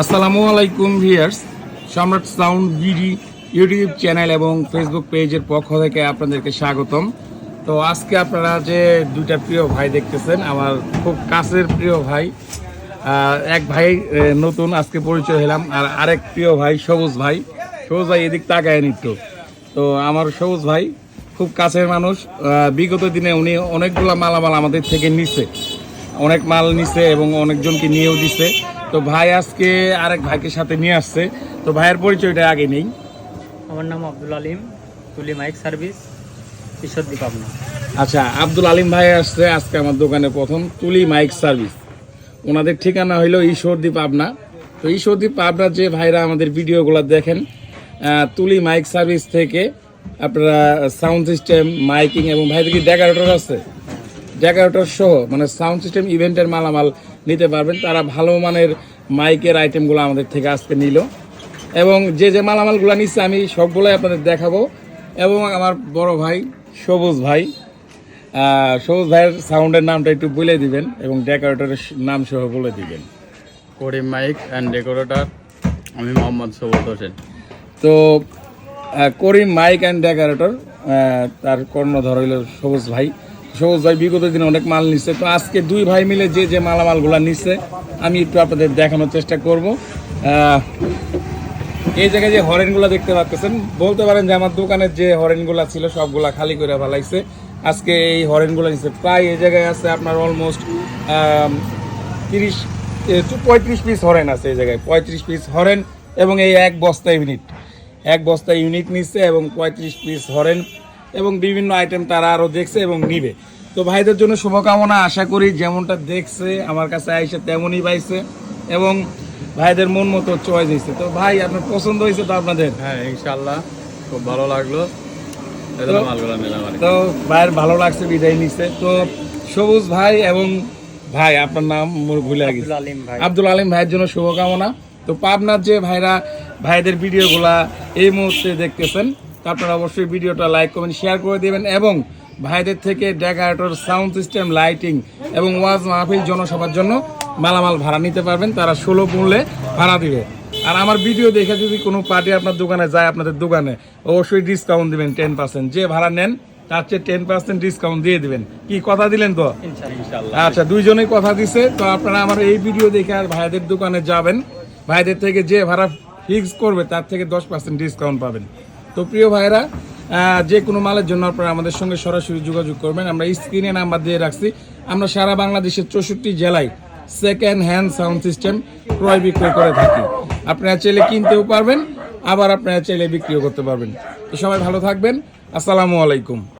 আসসালামু আলাইকুম viewers Samrat sound BD YouTube channel এবং ফেসবুক পেজের পক্ষ থেকে আপনাদেরকে স্বাগতম। তো আজকে আপনারা যে দুইটা প্রিয় ভাই দেখতেছেন, আমার খুব কাছের প্রিয় ভাই এক ভাই নতুন, আজকে পরিচয় হলাম, আর আরেক প্রিয় ভাই, সবুজ ভাই। সবুজ ভাই এদিক তাকায় নিত তো আমার সবুজ ভাই খুব কাছের মানুষ বিগত দিনে উনি অনেকগুলা মালামাল আমাদের থেকে নিছে। অনেক মাল নিছে এবং অনেকজনকে নিয়েও দিছে। তো ভাই আজকে আরেক ভাইকে সাথে নিয়ে আসছে। তো ভাইয়ের পরিচয়টা আগে নেই। আমার নাম আব্দুল আলিম তুলি মাইক সার্ভিস ঈশ্বরদীপ পাবনা আচ্ছা আব্দুল আলিম ভাই আসছে আজকে আমার দোকানে প্রথম তুলি মাইক সার্ভিস। ওনাদের ঠিকানা হইল ঈশ্বরদীপ পাবনা তো ঈশ্বরদীপ পাবনার যে ভাইরা আমাদের ভিডিওগুলো দেখেন তুলি মাইক সার্ভিস থেকে আপনারা সাউন্ড সিস্টেম মাইকিং এবং ভাইদের কি ডেকারেটর আছে? ডেকারেটর সহ মানে সাউন্ড সিস্টেম ইভেন্টের মালামাল নিতে পারবেন। তারা ভালো মানের মাইকের আইটেমগুলো আমাদের থেকে আজকে নিল। এবং যে যে মালামালগুলো নিচ্ছে আমি সবগুলোই আপনাদের দেখাবো। এবং আমার বড় ভাই সবুজ ভাই সবুজ ভাইয়ের সাউন্ডের নামটা একটু বলে দিবেন এবং ডেকোরেটরের নাম সহ বলে দিবেন। করিম মাইক অ্যান্ড ডেকোরেটর আমি মোহাম্মদ সবুজ হোসেন। তো করিম মাইক অ্যান্ড ডেকোরেটর তার কর্ণধর হইল সবুজ ভাই। সবুজ ভাই বিগত দিনে অনেক মাল নিচ্ছে তো আজকে দুই ভাই মিলে যে যে মালামালগুলো নিচ্ছে আমি একটু আপনাদের দেখানোর চেষ্টা করব। এই জায়গায় যে হরেনগুলো দেখতে পাচ্ছেন বলতে পারেন যে আমার দোকানের যে হরেনগুলো ছিল, সবগুলা খালি করে ফেলাইছে। আজকে এই হরেনগুলো নিচ্ছে প্রায় এই জায়গায় আছে আপনার অলমোস্ট তিরিশ পঁয়ত্রিশ পিস হরেন আছে এই জায়গায়। পঁয়ত্রিশ পিস হরেন এবং এই এক বস্তা ইউনিট এক বস্তা ইউনিট নিচ্ছে এবং পঁয়ত্রিশ পিস হরেন। এবং বিভিন্ন আইটেম তারা আরও দেখছে এবং নিবে। তো ভাইদের জন্য শুভকামনা আশা করি যেমনটা দেখছে আমার কাছে আইসে তেমনই পাইছে এবং ভাইদের মন মতো চয়েস হয়েছে তো ভাই আপনার পছন্দ হয়েছে তো আপনাদের? হ্যাঁ ইনশাল্লাহ খুব ভালো লাগল। তো ভাইয়ের ভালো লাগছে বিদায় নিচ্ছে তো সবুজ ভাই এবং ভাই আপনার নাম মোর ভুলে গেছি। আব্দুল আলিম ভাই। আব্দুল আলিম ভাইয়ের জন্য শুভকামনা। তো পাবনার যে ভাইরা ভাইদের ভিডিওগুলা এই মুহূর্তে দেখতেছেন আপনারা অবশ্যই ভিডিওটা লাইক কমেন্ট শেয়ার করে দেবেন এবং ভাইদের থেকে ডেকারেটর সাউন্ড সিস্টেম লাইটিং এবং ওয়াজ মাহফিল জনসভার জন্য মালামাল ভাড়া নিতে পারবেন। তারা সুলভ মূল্যে ভাড়া দিবে। আর আমার ভিডিও দেখে যদি কোনো পার্টি আপনার দোকানে যায় আপনাদের দোকানে অবশ্যই ডিসকাউন্ট দিবেন টেন পার্সেন্ট যে ভাড়া নেন তার চেয়ে টেন পার্সেন্ট ডিসকাউন্ট দিয়ে দিবেন। কি কথা দিলেন তো? আচ্ছা দুইজনেই কথা দিছে। তো আপনারা আমার এই ভিডিও দেখে আর ভাইদের দোকানে যাবেন। ভাইদের থেকে যে ভাড়া ফিক্স করবে তার থেকে দশ পার্সেন্ট ডিসকাউন্ট পাবেন। তো প্রিয় ভাইরা যে কোনো মালের জন্য আপনারা আমাদের সঙ্গে সরাসরি যোগাযোগ করবেন। আমরা স্ক্রিনে নাম্বার দিয়ে রাখছি। আমরা সারা বাংলাদেশের চৌষট্টি জেলায় সেকেন্ড হ্যান্ড সাউন্ড সিস্টেম ক্রয় বিক্রয় করে থাকি। আপনারা চাইলে কিনতেও পারবেন, আবার আপনারা চাইলে বিক্রিও করতে পারবেন। তো সবাই ভালো থাকবেন। আসসালামু আলাইকুম।